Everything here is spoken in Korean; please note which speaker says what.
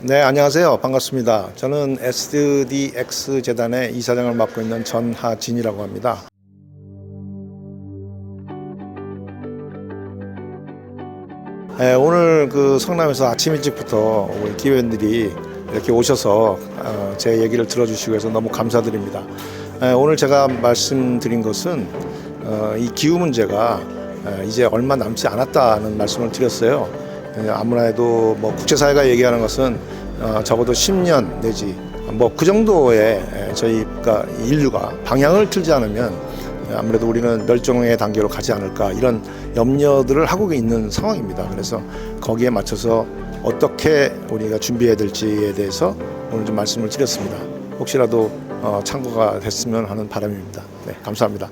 Speaker 1: 네, 안녕하세요. 반갑습니다. 저는 SDX 재단의 이사장을 맡고 있는 전하진이라고 합니다. 네, 오늘 그 성남에서 아침 일찍부터 우리 기회원들이 이렇게 오셔서 어, 제 얘기를 들어주시고 해서 너무 감사드립니다. 네, 오늘 제가 말씀드린 것은 어, 이 기후 문제가 에, 이제 얼마 남지 않았다는 말씀을 드렸어요. 예, 아무래도 뭐 국제사회가 얘기하는 것은 어, 적어도 10년 내지 뭐 그 정도의 에, 저희가 인류가 방향을 틀지 않으면 아무래도 우리는 멸종의 단계로 가지 않을까 이런 염려들을 하고 있는 상황입니다. 그래서 거기에 맞춰서 어떻게 우리가 준비해야 될지에 대해서 오늘 좀 말씀을 드렸습니다. 혹시라도 어, 참고가 됐으면 하는 바람입니다. 네, 감사합니다.